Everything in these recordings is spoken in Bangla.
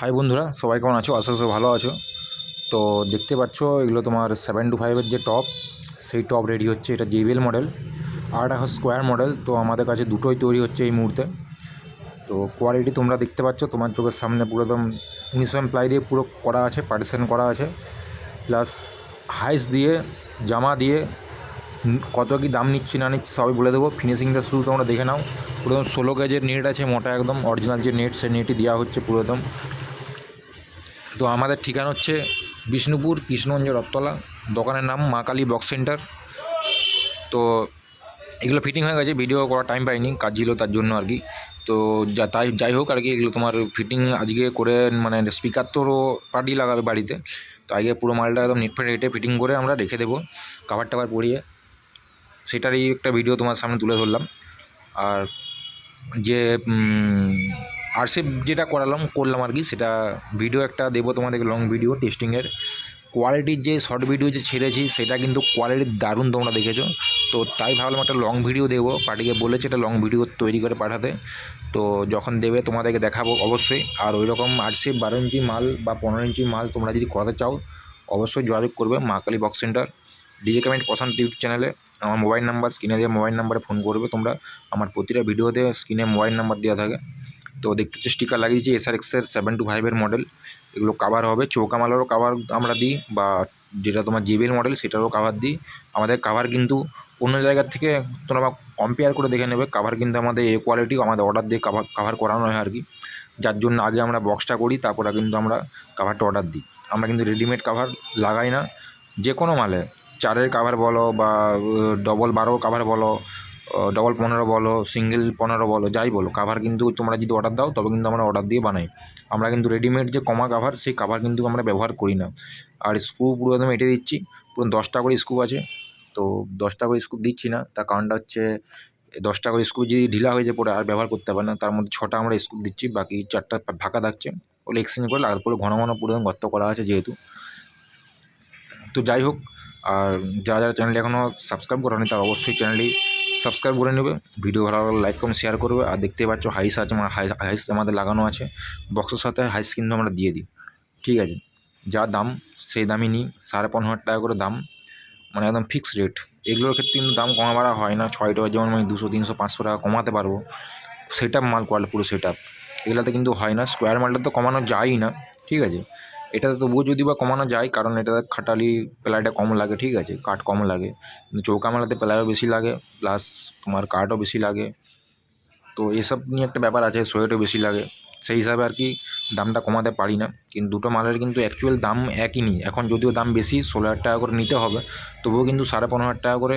হাই বন্ধুরা, সবাই কেমন আছো? আশা করি ভালো আছো। তো দেখতে পাচ্ছ, এগুলো তোমার সেভেন টু ফাইভের যে টপ সেই টপ রেডি হচ্ছে। এটা জেবিএল মডেল আর একটা স্কোয়ার মডেল তো আমাদের কাছে দুটোই তৈরি হচ্ছে এই মুহূর্তে। তো কোয়ালিটি তোমরা দেখতে পাচ্ছ, তোমার চোখের সামনে পুরো একদম ইনিশন প্লাই দিয়ে পুরো করা আছে পার্টিশন করা আছে। প্লাস হাইস দিয়ে, জামা দিয়ে, কত কি দাম নিচ্ছি না নিচ্ছি সবই বলে দেবো। ফিনিশিংটা শুরু তোমরা দেখে নাও। পুরো ষোলো গেজের নেট আছে, মোটা একদম অরিজিনাল যে নেট সেই নেটই দেওয়া হচ্ছে পুরো একদম তো আমাদের ঠিকানা হচ্ছে বিষ্ণুপুর কৃষ্ণগঞ্জ রথতলা। দোকানের নাম মা কালী বক্স সেন্টার। তো এগুলো ফিটিং হয়ে গেছে ভিডিও করার টাইম পাইনি, কাজ ছিল তার জন্য আর কি। তো যা তাই যাই হোক আর কি, এগুলো তোমার ফিটিং আজকে করে মানে স্পিকার তোরও পার্টি লাগাবে বাড়িতে। তো আগে পুরো মালটা একদম নেট ফেটে রেটে ফিটিং করে আমরা রেখে দেবো কাভার টাভার পরিয়ে। সেটারই একটা ভিডিও তোমার সামনে তুলে ধরলাম। আর যে আরসিপ যেটা করালাম, করলাম আর কি, সেটা ভিডিও একটা দেবো তোমাদেরকে লং ভিডিও টেস্টিংয়ের কোয়ালিটির যে শর্ট ভিডিও যে ছেড়েছি, সেটা কিন্তু কোয়ালিটি দারুণ তোমরা দেখেছ। তো তাই ভাবলাম একটা লং ভিডিও দেবো। পার্টিকে বলেছে একটা লং ভিডিও তৈরি করে পাঠাতে। তো যখন দেবে তোমাদেরকে দেখাবো অবশ্যই। আর ওই রকম আরসিপ বারো ইঞ্চি মাল বা পনেরো ইঞ্চি মাল তোমরা যদি করাতে চাও, অবশ্যই যোগাযোগ করবে Ma Kali box centre DJ comment পছন্দ ইউটিউব চ্যানেলে আমার মোবাইল নাম্বার স্ক্রিনে দিয়ে মোবাইল নাম্বারে ফোন করবে তোমরা। আমার প্রতিটা ভিডিওতে স্ক্রিনে মোবাইল নাম্বার দেওয়া থাকে। তো দেখতে স্টিকার লাগিয়েছি এসআর এক্সের সেভেন টু ফাইভের মডেল এগুলো কাভার হবে। চৌকা মালেরও কাভার আমরা দিই বা যেটা তোমার জেবিএল মডেল সেটারও কাভার দিই। আমাদের কাভার কিন্তু অন্য জায়গার থেকে তোমরা কম্পেয়ার করে দেখে নেবে। কাভার কিন্তু আমাদের এ কোয়ালিটি আমাদের অর্ডার দিয়ে কাভার কাভার করানো হয় আর কি। যার জন্য আগে আমরা বক্সটা করি, তারপরে কিন্তু আমরা কাভারটা অর্ডার দিই। আমরা কিন্তু রেডিমেড কাভার লাগাই না। যে কোনো মালে, চারের কাভার বলো বা ডবল বারো কাভার বলো ডবল পনেরো বলো সিঙ্গেল পনেরো বলো, যাই বলো কাভার কিন্তু তোমরা যদি অর্ডার দাও, তবে কিন্তু আমরা অর্ডার দিয়ে বানাই। আমরা কিন্তু রেডিমেড যে কমা কাভার সেই কাভার কিন্তু আমরা ব্যবহার করি না। আর স্ক্রু পুরো একদম এঁটে দিচ্ছি, পুরো দশটা করে স্ক্রু আছে, তো দশটা করে স্ক্রু দিচ্ছি না, তার কারণটা হচ্ছে, দশটা করে স্ক্রু যদি ঢিলা হয়ে যায় পরে, আর ব্যবহার করতে পারে না, তার মধ্যে ছটা আমরা স্ক্রু দিচ্ছি, বাকি চারটা ফাঁকা থাকছে, ওগুলো এক্সচেঞ্জ করে লাগার পরে ঘন ঘন পুরো গর্ত করা আছে যেহেতু। তো যাই হোক, আর যারা যারা চ্যানেলটি এখনও সাবস্ক্রাইব করেনি, তারা অবশ্যই চ্যানেলটি সাবস্ক্রাইব করে নেবে। ভিডিও ভালো লাগলে লাইক কমেন্ট শেয়ার করবে। আর দেখতে পাচ্ছ হাইস আছে হাই হাইস আমাদের লাগানো আছে। বক্সের সাথে হাইস কিন্তু আমরা দিয়ে দিই। ঠিক আছে? যা দাম, সেই দামই নিই। সাড়ে পনেরো হাজার টাকা করে দাম। মানে একদম ফিক্সড রেট এগুলোর ক্ষেত্রে কিন্তু দাম কমা বাড়া হয় না। ছয় টাকা যেমন আমি দুশো, তিনশো, পাঁচশো টাকা কমাতে পারব। সেট আপ মাল কোয়ালিটি পুরো সেট আপ এগুলোতে কিন্তু হয় না। স্কোয়ার মালটা তো কমানো যায়ই না। ঠিক আছে? এটাতে তবুও যদি বা কমানো যায়, কারণ এটাতে খাটালি প্লাইটা কম লাগে, ঠিক আছে? কাঠ কম লাগে। কিন্তু চৌকা মালাতে প্লাইও বেশি লাগে, প্লাস তোমার কাঠও বেশি লাগে। তো এসব নিয়ে একটা ব্যাপার আছে, সোয়েটও বেশি লাগে। সেই হিসাবে আর কি দামটা কমাতে পারি না। কিন্তু দুটো মালের কিন্তু অ্যাকচুয়াল দাম একই নিই। এখন যদিও দাম বেশি, ষোলো হাজার টাকা করে নিতে হবে, তবুও কিন্তু সাড়ে পনেরো হাজার টাকা করে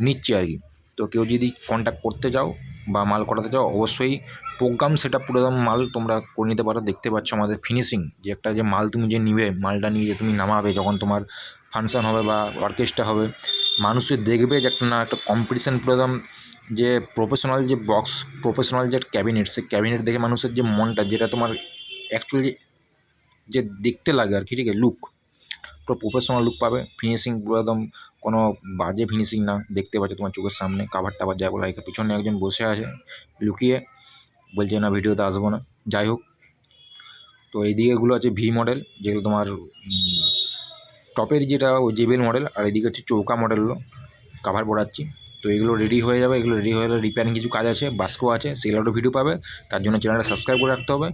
নিচ্ছি আর কি। তো কেউ যদি কন্ট্যাক্ট করতে যাও বা মাল করাতে চাও, অবশ্যই প্রোগ্রাম সেটা পুরো মাল তোমরা করে নিতে পারো। দেখতে পাচ্ছ আমাদের ফিনিশিং যে একটা যে মাল তুমি যে নিবে, মালটা নিয়ে যে তুমি নামাবে, যখন তোমার ফাংশন হবে বা অর্কেস্ট্রা হবে, মানুষে দেখবে যে একটা না একটা কম্পিটিশান পুরো যে প্রফেশনাল যে বক্স প্রফেশনাল যে ক্যাবিনেট সেই ক্যাবিনেট দেখে মানুষের যে মনটা, যেটা তোমার অ্যাকচুয়ালি যে দেখতে লাগে আর কি, ঠিক আছে? লুক পুরো প্রফেশনাল লুক পাবে। ফিনিশিং পুরো একদম কোনো বাজে ফিনিশিং না। দেখতে পাচ্ছ তোমার চোখের সামনে। কাভার টাভার যা বলা পিছনে একজন বসে আছে লুকিয়ে। বলছে, না ভিডিওতে আসব না। যাই হোক। তো এইদিকে এগুলো আছে ভি মডেল যেগুলো তোমার টপের যেটা ওই জেবেল মডেল আর এদিকে হচ্ছে চৌকা মডেলগুলো কাভার পড়াচ্ছি তো এগুলো রেডি হয়ে যাবে। এগুলো রেডি হয়ে গেলে রিপেয়ারিং কিছু কাজ আছে, বাস্কো আছে সেগুলোরও ভিডিও পাবে। তার জন্য চ্যানেলটা সাবস্ক্রাইব করে রাখতে হবে।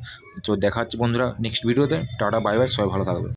তো দেখা হচ্ছে বন্ধুরা নেক্সট ভিডিওতে টাটা বাই বাই সবাই ভালো থাকবে।